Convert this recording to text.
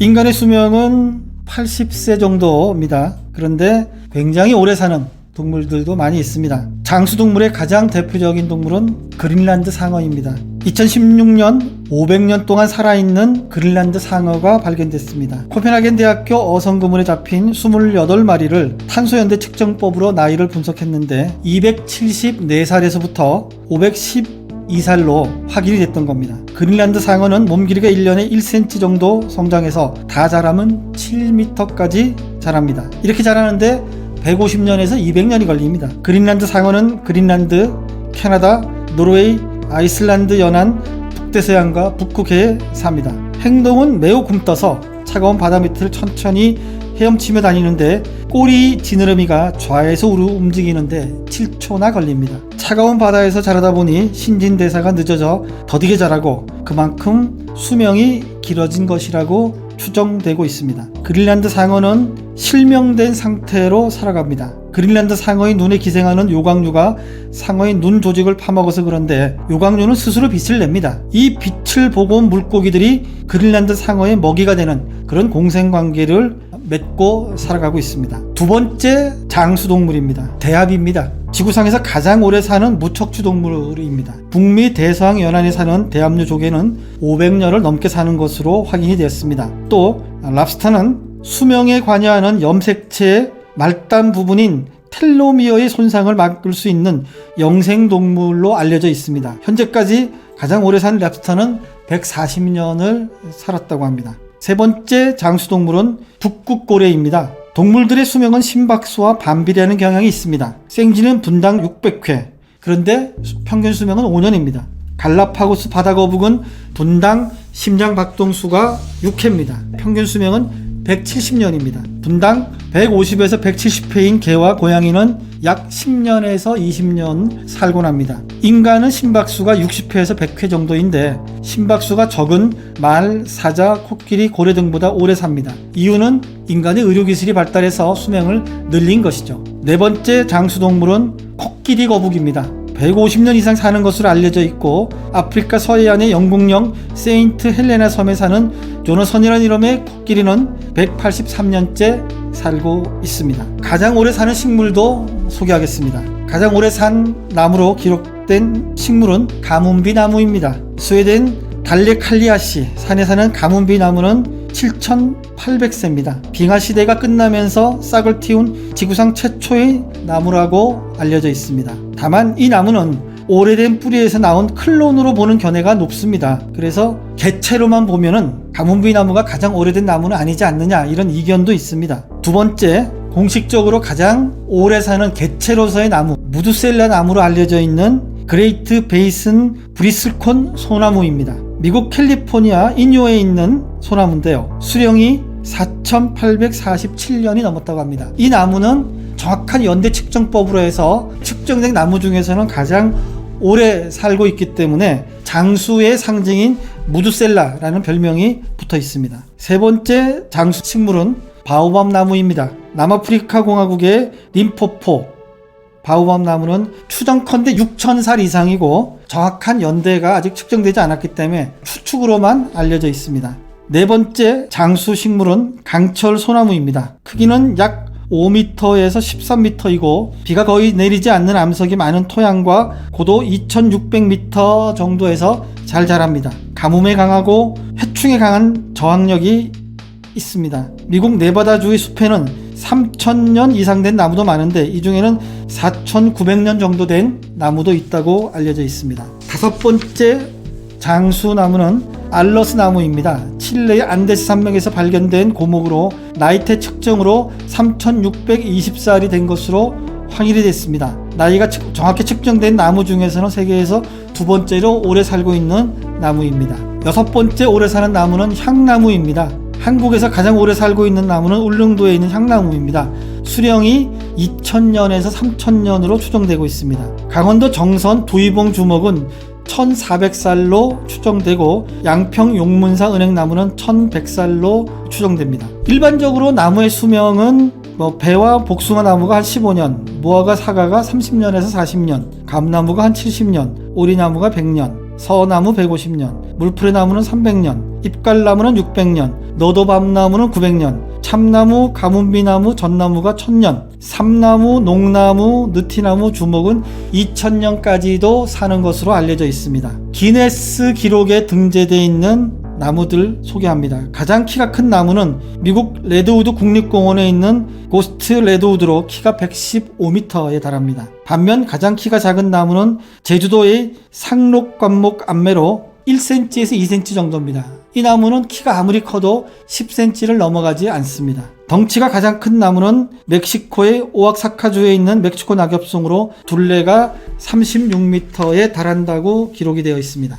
인간의 수명은 80세 정도입니다. 그런데 굉장히 오래 사는 동물들도 많이 있습니다. 장수동물의 가장 대표적인 동물은 그린란드 상어입니다. 2016년 500년 동안 살아있는 그린란드 상어가 발견됐습니다. 코펜하겐 대학교 어성구문에 잡힌 28마리를 탄소연대 측정법으로 나이를 분석했는데 274살에서부터 512살로 확인이 됐던 겁니다. 그린란드 상어는 몸 길이가 1년에 1cm 정도 성장해서 다 자라면 7m까지 자랍니다. 이렇게 자라는데 150년에서 200년이 걸립니다. 그린란드 상어는 그린란드, 캐나다, 노르웨이, 아이슬란드 연안, 북대서양과 북극해에 삽니다. 행동은 매우 굼떠서 차가운 바다 밑을 천천히 헤엄치며 다니는데 꼬리 지느러미가 좌에서 우로 움직이는데 7초나 걸립니다. 차가운 바다에서 자라다 보니 신진대사가 늦어져 더디게 자라고 그만큼 수명이 길어진 것이라고 추정되고 있습니다. 그린란드 상어는 실명된 상태로 살아갑니다. 그린란드 상어의 눈에 기생하는 요광류가 상어의 눈 조직을 파먹어서 그런데 요광류는 스스로 빛을 냅니다. 이 빛을 보고 온 물고기들이 그린란드 상어의 먹이가 되는 그런 공생관계를 맺고 살아가고 있습니다. 두 번째 장수동물입니다. 대합입니다. 지구상에서 가장 오래 사는 무척추 동물입니다. 북미 대서양 연안에 사는 대합류 조개는 500년을 넘게 사는 것으로 확인이 되었습니다. 또 랍스타는 수명에 관여하는 염색체의 말단 부분인 텔로미어의 손상을 막을 수 있는 영생 동물로 알려져 있습니다. 현재까지 가장 오래 산 랍스타는 140년을 살았다고 합니다. 세 번째 장수동물은 북극고래입니다. 동물들의 수명은 심박수와 반비례하는 경향이 있습니다. 생쥐는 분당 600회, 그런데 평균 수명은 5년입니다. 갈라파고스 바다거북은 분당 심장 박동수가 6회입니다. 평균 수명은 170년입니다. 분당 150에서 170회인 개와 고양이는 약 10년에서 20년 살곤 합니다. 인간은 심박수가 60회에서 100회 정도인데 심박수가 적은 말, 사자, 코끼리, 고래 등보다 오래 삽니다. 이유는 인간의 의료기술이 발달해서 수명을 늘린 것이죠. 네 번째 장수동물은 코끼리 거북입니다. 150년 이상 사는 것으로 알려져 있고 아프리카 서해안의 영국령 세인트 헬레나 섬에 사는 조너선이라는 이름의 코끼리는 183년째 살고 있습니다. 가장 오래 사는 식물도 소개하겠습니다. 가장 오래 산 나무로 기록된 식물은 가문비 나무입니다. 스웨덴 달레칼리아시 산에 사는 가문비 나무는 7,800세입니다. 빙하 시대가 끝나면서 싹을 틔운 지구상 최초의 나무라고 알려져 있습니다. 다만 이 나무는 오래된 뿌리에서 나온 클론으로 보는 견해가 높습니다. 그래서 개체로만 보면은 가문비 나무가 가장 오래된 나무는 아니지 않느냐 이런 이견도 있습니다. 두 번째, 공식적으로 가장 오래 사는 개체로서의 나무, 무드셀라 나무로 알려져 있는 그레이트 베이슨 브리슬콘 소나무입니다. 미국 캘리포니아 인요에 있는 소나무인데요. 수령이 4,847년이 넘었다고 합니다. 이 나무는 정확한 연대 측정법으로 해서 측정된 나무 중에서는 가장 오래 살고 있기 때문에 장수의 상징인 무드셀라라는 별명이 붙어 있습니다. 세 번째 장수 식물은 바오밤 나무입니다. 남아프리카 공화국의 림포포 바오밤 나무는 추정컨대 6,000살 이상이고 정확한 연대가 아직 측정되지 않았기 때문에 추측으로만 알려져 있습니다. 네 번째 장수 식물은 강철 소나무입니다. 크기는 약 5m에서 13m이고 비가 거의 내리지 않는 암석이 많은 토양과 고도 2600m 정도에서 잘 자랍니다. 가뭄에 강하고 해충에 강한 저항력이 있습니다. 미국 네바다주의 숲에는 3000년 이상 된 나무도 많은데 이 중에는 4900년 정도 된 나무도 있다고 알려져 있습니다. 다섯 번째 장수 나무는 알러스 나무입니다. 칠레의 안데스 산맥에서 발견된 고목으로 나이테 측정으로 3620살이 된 것으로 확인이 됐습니다. 나이가 측- 정확히 측정된 나무 중에서는 세계에서 두 번째로 오래 살고 있는 나무입니다. 여섯 번째 오래 사는 나무는 향나무입니다. 한국에서 가장 오래 살고 있는 나무는 울릉도에 있는 향나무입니다. 수령이 2000년에서 3000년으로 추정되고 있습니다. 강원도 정선 두이봉 주먹은 1400살로 추정되고 양평 용문사 은행나무는 1100살로 추정됩니다. 일반적으로 나무의 수명은 뭐 배와 복숭아 나무가 한 15년, 무화과 사과가 30년에서 40년, 감나무가 한 70년, 오리나무가 100년, 서나무 150년, 물풀의 나무는 300년, 잎갈나무는 600년, 너도밤나무는 900년, 참나무, 가문비나무, 전나무가 1000년, 삼나무, 농나무, 느티나무, 주목은 2000년까지도 사는 것으로 알려져 있습니다. 기네스 기록에 등재되어 있는 나무들 소개합니다. 가장 키가 큰 나무는 미국 레드우드 국립공원에 있는 고스트 레드우드로 키가 115m에 달합니다. 반면 가장 키가 작은 나무는 제주도의 상록관목 암매로 1cm에서 2cm 정도입니다. 이 나무는 키가 아무리 커도 10cm를 넘어가지 않습니다. 덩치가 가장 큰 나무는 멕시코의 오악사카주에 있는 멕시코 낙엽송으로 둘레가 36m에 달한다고 기록이 되어 있습니다.